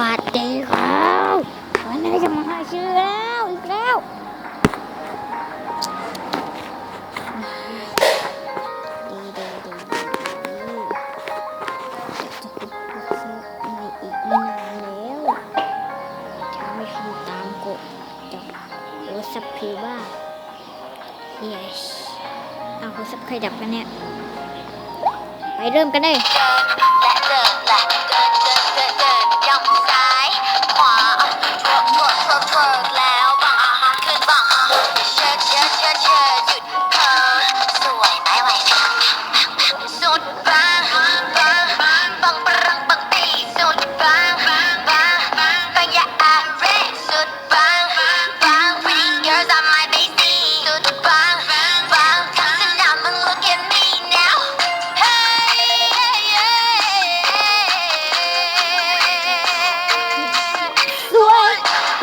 วัสดีครับวันนี้จะมาหาชื่อแล้วอีกแล้ว ดีดีดีดีจะปิดในอีกไม่นานแล้วถ้าไม่ทำตามกฎจะโอสัพพีว่า yes เอาโอสัพใครดับกันเนี่ย ไปเริ่มกันเลยและเดินและเดินเดิน เดินเดินย่องซ้าย ขวาทวกทวกทวกทวกแล้วบังขึ้นบังเชิดเชิดเชิดเชิด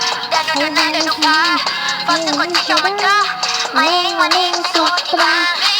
ี่ช อบมันก็ไม่วันนี้สุดบาง baby บาง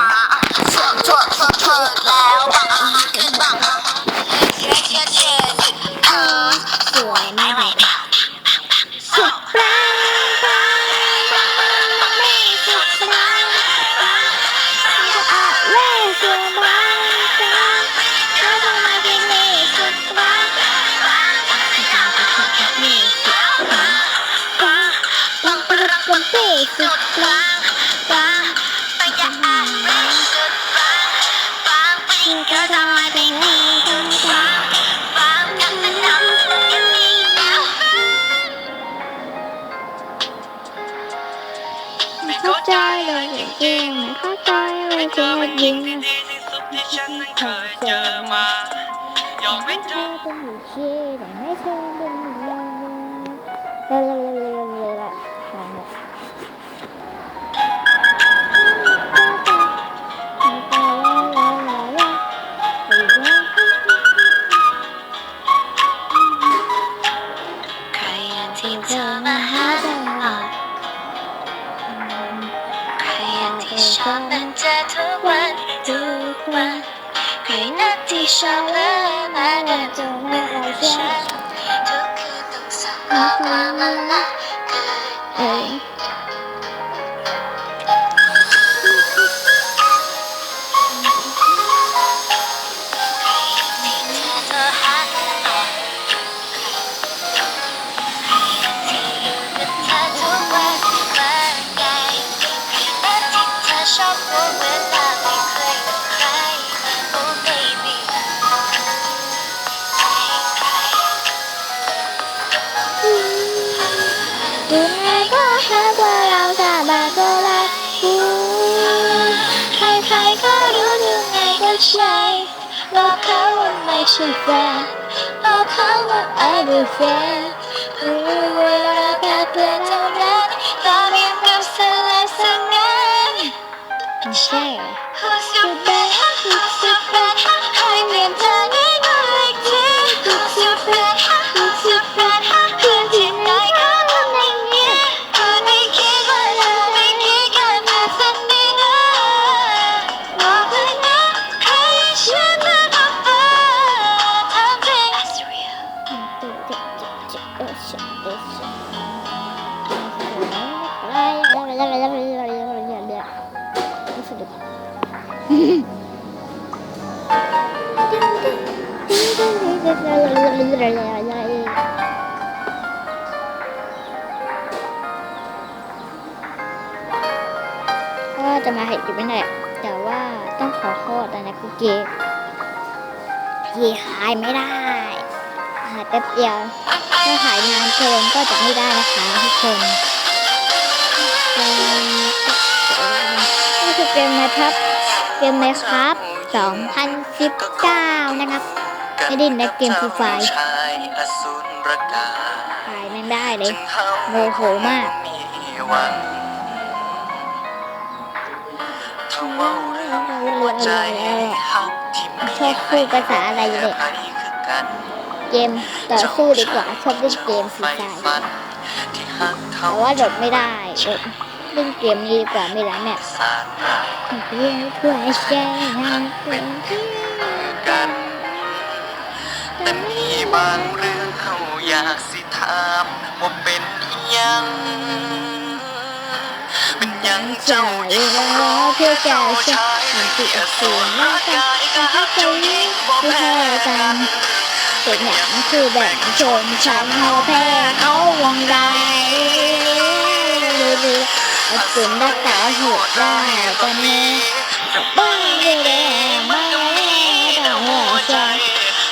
า เลยจริงๆไม่เข้าใจเลยจริงๆยิงดีที่สุดที่ฉันนั้นเคยเจอมายอมให้เธเธออเป็นอยู่ที่แต่ไม่เคยเป็นเลยเลยเลยเลย สาบานก็รักกูใครๆก็รู้ดูไงก็ใช่บอกเขาว่าไม่ใช่แฟนบอกเขาว่า I be friend ไม่ ก็จะมาเห็นอยู่ไม่ได้แต่ว่าต้องขอโทษนะคือเกมเกีขายไม่ได้ขายแป๊บเดียว ถ้าขายนานเกินก็จะไม่ได้นะคะทุกคนนี่คือเกมนะครับ เกมไหมครับ 2019 นะครับ ไม่ได้ในเกม Free Fire ชายอสูรประกาศขายแม่งได้เลยจึงเฮาโมโหมากมีหวังถ้าเว่าเรื่องหัวใจฮักที่มีชอบพูดภาษาอะไรเนี่ยให้คือกันเกมต่อสู้ดีกว่าชอบเล่นเกมฟรีไฟฝันที่ฮักเขาแต่ว่าโหลดไม่ได้โหลดเล่นเกมนี้ดีกว่าไม่ร้านแมปสารรักเพื่อช่วยใจหาเป็นที่กันแต่มี บางเรื่องเขาอยากสิถามว่าเป็นยัง เป็นยังเจ้าหญิงเพื่อแก่ชายที่อสูรร่างกายกับใจนี้บ่แพ้กันเป็นอย่างคือแบ่งชนชั้นเขาแพ้เขาวงใดดูดูอสูรรักษาหตุได้ตอนนี้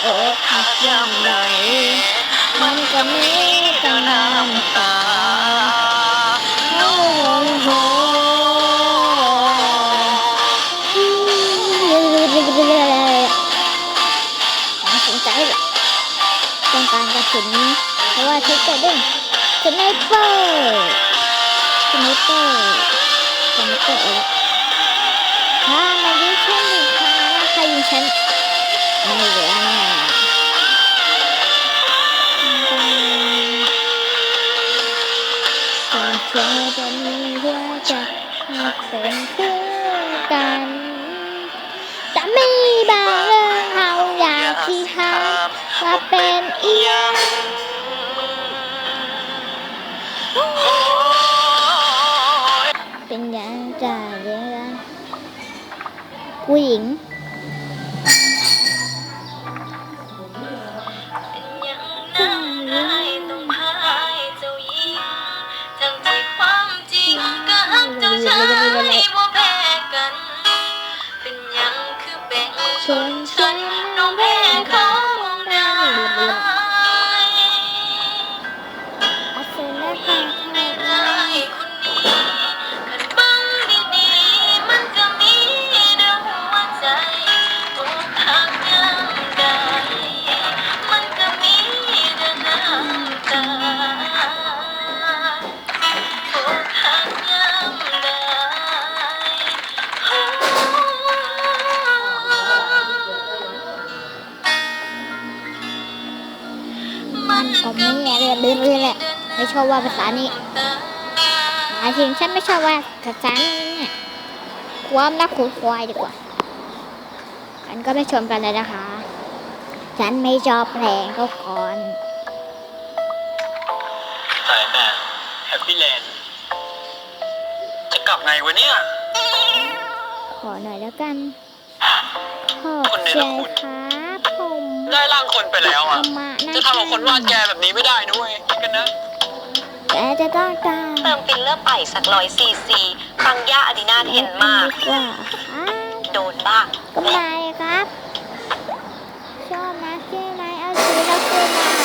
อ้หักยังไงมันก็มีแต่น้ำตาโอ้โหน่าสนใจเหรอต้องการกระสุนเพราะว่าใช้แต่เล่นสไนเปอร์สไนเปอร์สไนเปอร์อะไรถ้ามายิงฉันอีกครั้งนะใครยิงฉัน ไม่เหลือแน่ส่วนเธอจะมีหัวใจให้เป็นเพื่อ เจ้าชายบ่แพ้กันเป็นหยังคือแบ่งชนชั้นน้ ไม่ชอบว่าภาษานี้หมายถึงฉันไม่ชอบว่าภาษานี้เนี่ยความน่าขุนควายดีกว่ากันก็ไม่ชมกันเลยนะคะ ฉันไม่ชอบเพลงเขาก่อนสายแบบแฮปปี้แลนด์จะกลับไงวะเนี่ย ขอหน่อยแล้วกันขอบคนเนใจรคุณครับผมได้ร่างคนไปแล้วอะเอามานะจะทำกับคนวาดแกแบบนี้ไม่ได้นะเว้ยคิดกันนะ แกจะต้องการเติมฟิลเลอร์ไปสักร้อยซีซีฟังย่าอดินาทเห็นมาก ดีกว่าครับ โดนบ้าง ก็ไม่ครับ ชอบนะใช่ไหมเอาสีเราคืนมา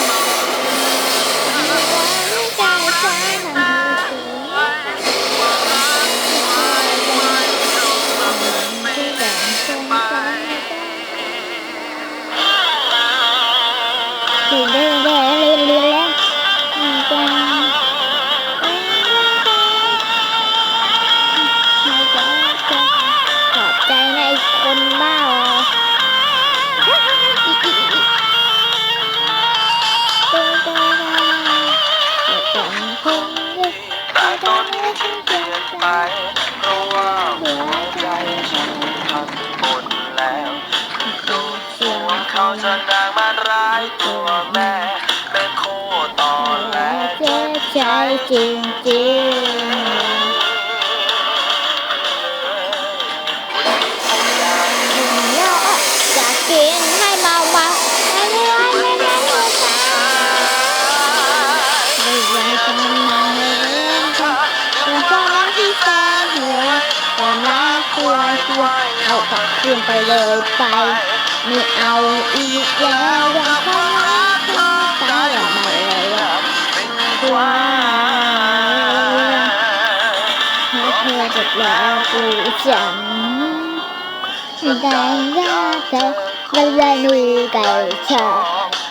เก่งเกิงเราออจากเก่งให้เมาเมาให้ร้อยให้เรื่อยให้เรื่ไม่อยากจะมาเห็นคนฟ้องที่แฟนหัวแต่น่ากลัวกลัวเอากลับคืนไปเลยไป ไม่เอาอีกแล้วว่า แล้วกูจังไม่ได้รักเธอเวลาหนูไก่เธอ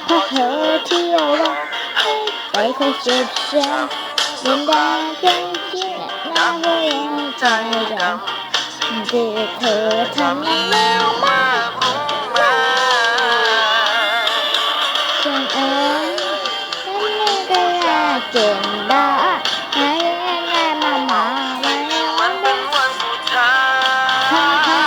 เพราะเธอเที่ยวรักให้ไปคอเจ็บใจเดินได้เป็นที่น้ำก็ยังใจดำที่เธอทำแล้วไม่ Ah!